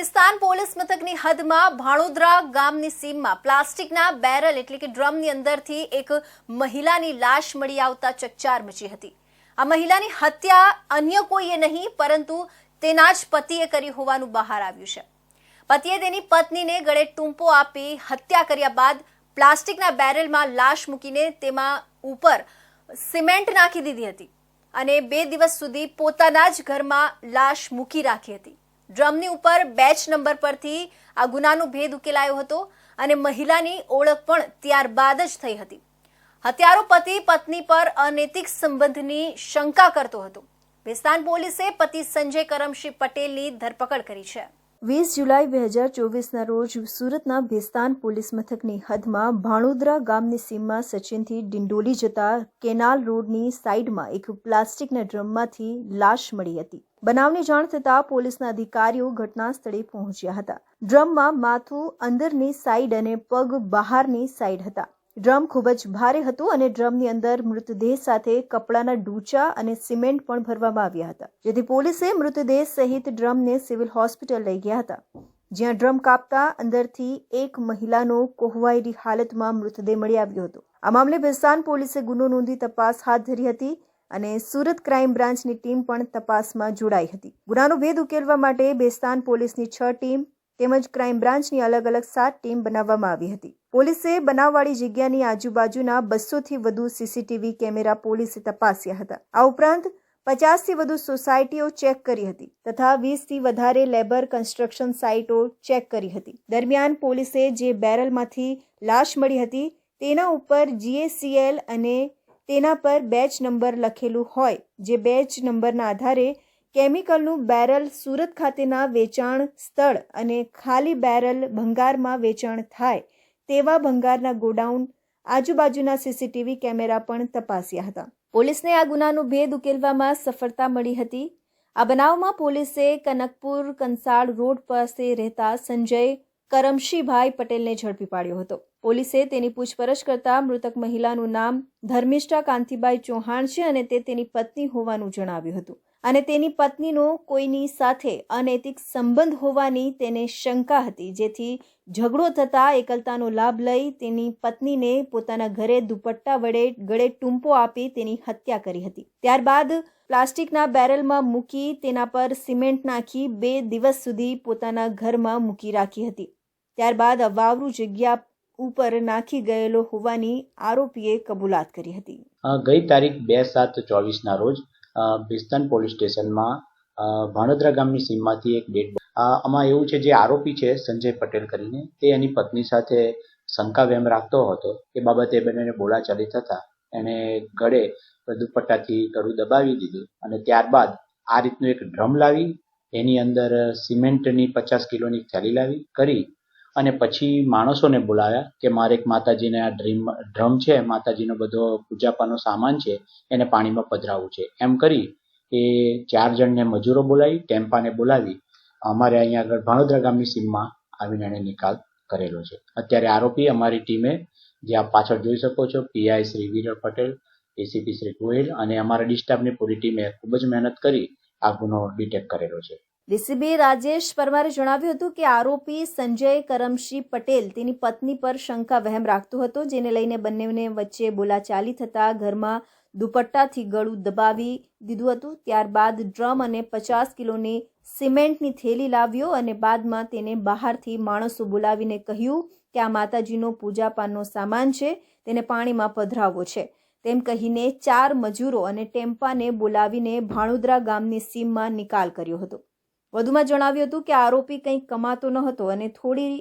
Bhestan police મથકની હદમાં ભાણોદરા ગામની સીમમાં પ્લાસ્ટિકના બેરલ એટલે કે ડ્રમની અંદરથી એક મહિલાની લાશ મળી આવતા ચકચાર મચી હતી. આ મહિલાની હત્યા અન્ય કોઈએ નહીં, પરંતુ તેના જ પતિએ કરી હોવાનું બહાર આવ્યું છે. પતિએ તેની પત્નીને ગળે ટૂંપો આપી હત્યા કર્યા બાદ પ્લાસ્ટિકના બેરલમાં લાશ મૂકીને તેમાં ઉપર સિમેન્ટ નાખી દીધી હતી અને બે દિવસ સુધી પોતાના જ ઘરમાં લાશ મૂકી રાખી હતી. ડ્રમની ઉપર બેચ નંબર પરથી આ ગુનાનો ભેદ ઉકેલાયો હતો અને મહિલાની ઓળખ પણ ત્યારબાદ જ થઈ હતી. હત્યારો પતિ, પત્ની પર અનૈતિક સંબંધની શંકા કરતો હતો. ભેસ્તાન પોલીસે પતિ સંજય કરમશી પટેલની ધરપકડ કરી છે. વીસ જુલાઈ બે હજાર ચોવીસના રોજ સુરતના ભેસ્તાન પોલીસ મથકની હદમાં ભાણોદરા ગામની સીમમાં સચિનથી ડિંડોલી જતા કેનાલ રોડની સાઈડમાં એક પ્લાસ્ટિકના ડ્રમમાંથી લાશ મળી હતી. બનાવની જાણ થતાં પોલીસના અધિકારીઓ ઘટના સ્થળે પહોંચ્યા હતા. ડ્રમમાં માથું, અંદરની સાઈડ અને પગ બહારની સાઈડ હતા. ડ્રમ ખૂબ જ ભારે હતું અને ડ્રમની અંદર મૃતદેહ સાથે કપડાના ડૂચા અને સિમેન્ટ પણ ભરવામાં આવ્યા હતા. જેથી પોલીસે મૃતદેહ સહિત ડ્રમને સિવિલ હોસ્પિટલ લઈ ગયા હતા. જ્યાં ડ્રમ કાપતા અંદરથી એક મહિલાનો કોહવાયેલી હાલતમાં મૃતદેહ મળી આવ્યો હતો. આ મામલે ભેસ્તાન પોલીસે ગુનો નોંધી તપાસ હાથ ધરી હતી. અને સુરત ક્રાઇમ બ્રાન્ચની ટીમ પણ તપાસમાં જોડાઈ હતી. ગુનાનો ભેદ ઉકેલવા માટે બેસ્તાન પોલીસની છ ટીમ તેમજ ક્રાઇમ બ્રાન્ચની અલગ અલગ સાત ટીમ બનાવવામાં આવી હતી. પોલીસે બનાવવાળી જગ્યાની આજુબાજુના બસોથી વધુ સીસીટીવી કેમેરા પોલીસે તપાસ્યા હતા. આ ઉપરાંત પચાસથી વધુ સોસાયટીઓ ચેક કરી હતી તથા વીસથી વધારે લેબર કન્સ્ટ્રક્શન સાઇટો ચેક કરી હતી. દરમિયાન પોલીસે જે બેરલમાંથી લાશ મળી હતી તેના ઉપર જીએસીએલ અને તેના પર બેચ નંબર લખેલું હોય, જે બેચ નંબરના આધારે કેમિકલનું બેરલ સુરત ખાતેના વેચાણ સ્થળ અને ખાલી બેરલ ભંગારમાં વેચાણ થાય, તેવા ભંગારના ગોડાઉન આજુબાજુના સીસીટીવી કેમેરા પણ તપાસ્યા હતા. પોલીસને આ ગુનાનો ભેદ ઉકેલવામાં સફળતા મળી હતી. આ બનાવમાં પોલીસે કનકપુર કંસાળ રોડ પાસે રહેતા સંજય કરમશીભાઈ પટેલને ઝડપી પાડ્યો હતો. પોલીસે તેની પૂછપરછ કરતા મૃતક મહિલાનું નામ ધર્મિષ્ઠા કાંતિબાઈ ચૌહાણ છે અને તે તેની પત્ની હોવાનું જણાવ્યું હતું. અને તેની પત્નીનો કોઈની સાથે અનૈતિક સંબંધ હોવાની તેને શંકા હતી, જેથી ઝઘડો થતા એકલતાનો લાભ લઈ તેની પત્નીને પોતાના ઘરે દુપટ્ટા વડે ગળે ટૂંપો આપી તેની હત્યા કરી હતી. ત્યારબાદ પ્લાસ્ટિકના બેરલમાં મૂકી તેના પર સિમેન્ટ નાખી બે દિવસ સુધી પોતાના ઘરમાં મૂકી રાખી હતી. ત્યારબાદ અવાવરું જગ્યા ઉપર નાખી ગયેલો હોવાની આરોપીએ કબૂલાત કરી હતી. ગઈ તારીખ બે સાત ચોવીસના રોજ બિસ્તન પોલીસ સ્ટેશનમાં ભાણોદરા ગામની સીમમાંથી એક ડેડ આમાં એવું છે જે આરોપી છે, સંજય પટેલ કરીને, તે એની પત્ની સાથે શંકા વેમ રાખતો હતો એ બાબતે બંનેને બોલાચાલી થતા એણે ગળે દુપટ્ટાથી ગળું દબાવી દીધું અને ત્યારબાદ આ રીતનું એક ડ્રમ લાવી, એની અંદર સિમેન્ટની પચાસ કિલોની થેલી લાવી, કરી અને પછી માણસોને બોલાવ્યા કે મારે એક માતાજીને આ ડ્રીમ ડ્રમ છે, માતાજીનો બધો પૂજાપાનો સામાન છે, એને પાણીમાં પધરાવવું છે. એમ કરી એ ચાર જણને મજૂરો બોલાવી, ટેમ્પાને બોલાવી, અમારે અહીંયા આગળ ભાણોદરા ગામની સીમમાં આવીને એણે નિકાલ કરેલો છે. અત્યારે આરોપી અમારી ટીમે જે આપ પાછળ જોઈ શકો છો, પીઆઈ શ્રી વિરલ પટેલ, એસીપી શ્રી ગોહિલ અને અમારા ડિસ્ટાફની પૂરી ટીમે ખૂબ જ મહેનત કરી આ ગુનો ડિટેક્ટ કરેલો છે. ડીસીબી રાજેશ પરમારે જણાવ્યું હતું કે આરોપી સંજય કરમશી પટેલ તેની પત્ની પર શંકા વહેમ રાખતો હતો, જેને લઈને બંનેને વચ્ચે બોલાચાલી થતા ઘરમાં દુપટ્ટાથી ગળું દબાવી દીધું હતું. ત્યારબાદ ડ્રમ અને પચાસ કિલોની સિમેન્ટની થેલી લાવ્યો અને બાદમાં તેને બહારથી માણસો બોલાવીને કહ્યું કે આ માતાજીનો પૂજાપાનનો સામાન છે, તેને પાણીમાં પધરાવવો છે. તેમ કહીને ચાર મજૂરો અને ટેમ્પાને બોલાવીને ભાણુદ્રા ગામની સીમમાં નિકાલ કર્યો હતો. વધુમાં જણાવ્યું હતું કે આરોપી કંઈ કમાતો ન હતો અને થોડી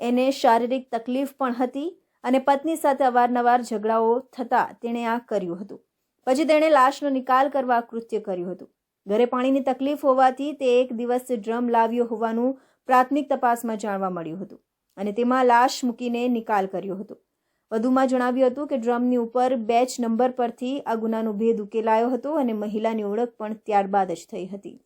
એને શારીરિક તકલીફ પણ હતી અને પત્ની સાથે અવારનવાર ઝઘડાઓ થતા તેણે આ કર્યું હતું. પછી તેણે લાશનો નિકાલ કરવા કૃત્ય કર્યું હતું. ઘરે પાણીની તકલીફ હોવાથી તે એક દિવસ ડ્રમ લાવ્યો હોવાનું પ્રાથમિક તપાસમાં જાણવા મળ્યું હતું અને તેમાં લાશ મૂકીને નિકાલ કર્યો હતો. વધુમાં જણાવ્યું હતું કે ડ્રમની ઉપર બેચ નંબર પરથી આ ગુનાનો ભેદ ઉકેલાયો હતો અને મહિલાની ઓળખ પણ ત્યારબાદ જ થઈ હતી.